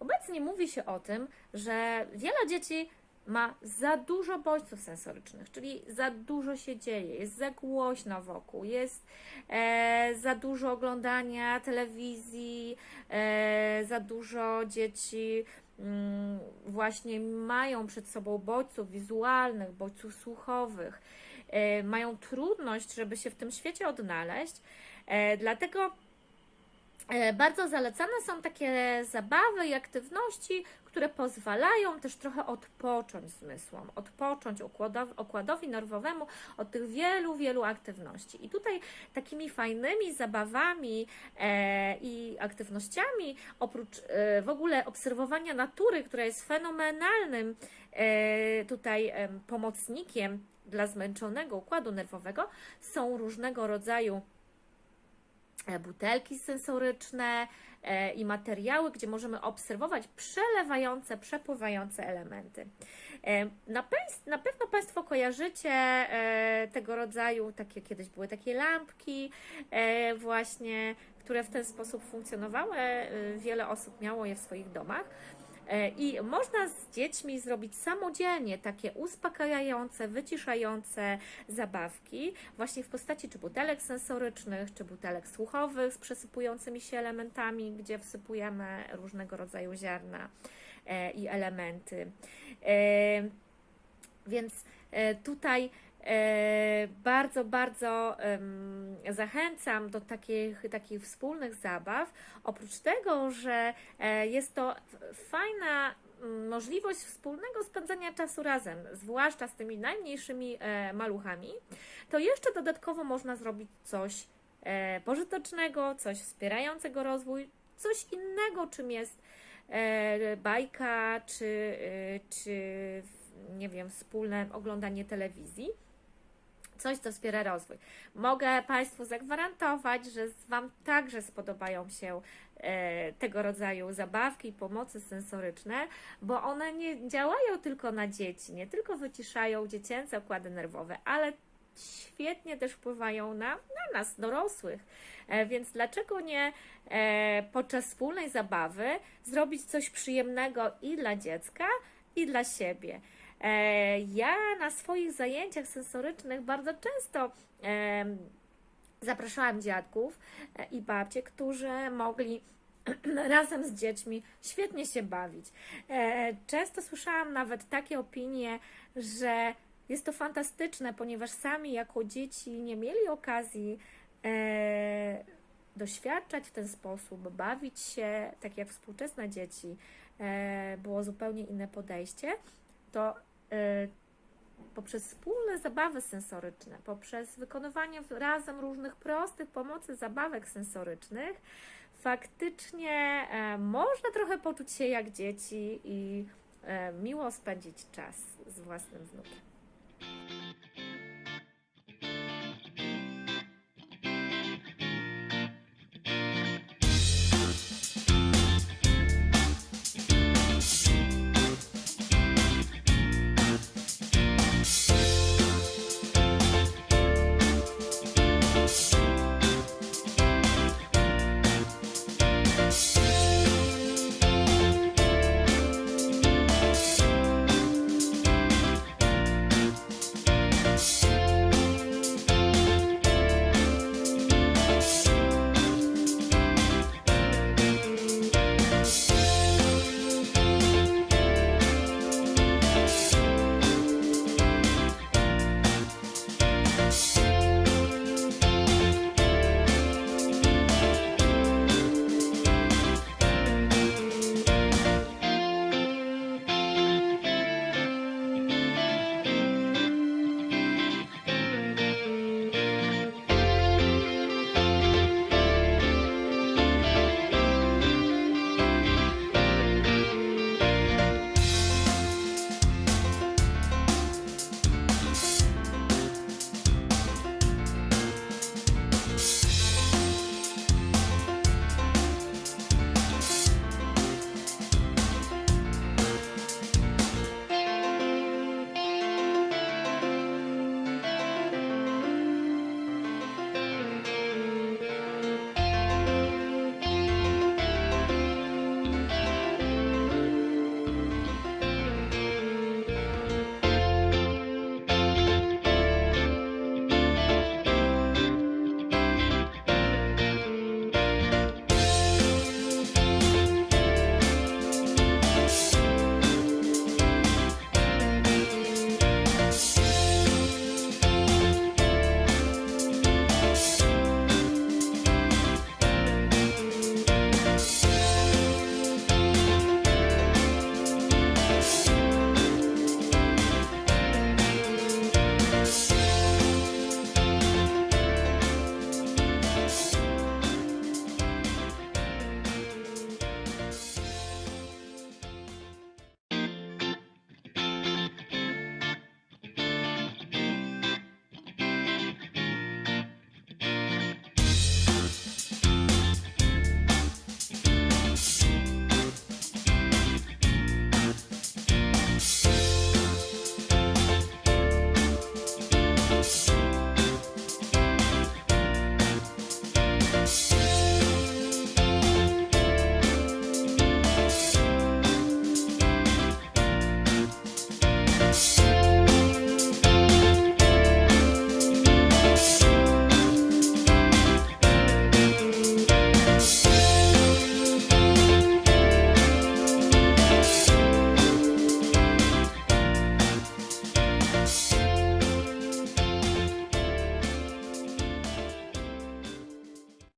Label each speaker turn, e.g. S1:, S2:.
S1: Obecnie mówi się o tym, że wiele dzieci ma za dużo bodźców sensorycznych, czyli za dużo się dzieje, jest za głośno wokół, jest e, za dużo oglądania telewizji, e, za dużo dzieci właśnie mają przed sobą bodźców wizualnych, bodźców słuchowych, e, mają trudność, żeby się w tym świecie odnaleźć. E, dlatego bardzo zalecane są takie zabawy i aktywności, które pozwalają też trochę odpocząć zmysłom, odpocząć układowi, nerwowemu od tych wielu, wielu aktywności. I tutaj takimi fajnymi zabawami e, i aktywnościami, oprócz e, w ogóle obserwowania natury, która jest fenomenalnym e, tutaj em, pomocnikiem dla zmęczonego układu nerwowego, są różnego rodzaju e, butelki sensoryczne e, i materiały, gdzie możemy obserwować przelewające, przepływające elementy. E, Na, pewno Państwo kojarzycie e, tego rodzaju, takie kiedyś były takie lampki, e, właśnie, które w ten sposób funkcjonowały. E, Wiele osób miało je w swoich domach. E, I można z dziećmi zrobić samodzielnie takie uspokajające, wyciszające zabawki, właśnie w postaci czy butelek sensorycznych, czy butelek słuchowych z przesypującymi się elementami, gdzie wsypujemy różnego rodzaju ziarna e, i elementy. E, Więc tutaj bardzo, bardzo em, zachęcam do takich, takich wspólnych zabaw. Oprócz tego, że e, jest to fajna możliwość wspólnego spędzania czasu razem, zwłaszcza z tymi najmniejszymi e, maluchami, to jeszcze dodatkowo można zrobić coś e, pożytecznego, coś wspierającego rozwój, coś innego, czym jest e, bajka, czy, e, czy nie wiem, wspólne oglądanie telewizji. Coś, co wspiera rozwój. Mogę Państwu zagwarantować, że Wam także spodobają się e, tego rodzaju zabawki i pomocy sensoryczne, bo one nie działają tylko na dzieci, nie tylko wyciszają dziecięce układy nerwowe, ale świetnie też wpływają na, na nas, dorosłych. E, Więc dlaczego nie e, podczas wspólnej zabawy zrobić coś przyjemnego i dla dziecka, i dla siebie? E, Ja na swoich zajęciach sensorycznych bardzo często zapraszałam dziadków e, i babcie, którzy mogli razem z dziećmi świetnie się bawić. E, Często słyszałam nawet takie opinie, że jest to fantastyczne, ponieważ sami jako dzieci nie mieli okazji doświadczać w ten sposób, bawić się tak jak współczesne dzieci. Było zupełnie inne podejście. To poprzez wspólne zabawy sensoryczne, poprzez wykonywanie razem różnych prostych pomocy zabawek sensorycznych, faktycznie e, można trochę poczuć się jak dzieci i e, miło spędzić czas z własnym wnukiem.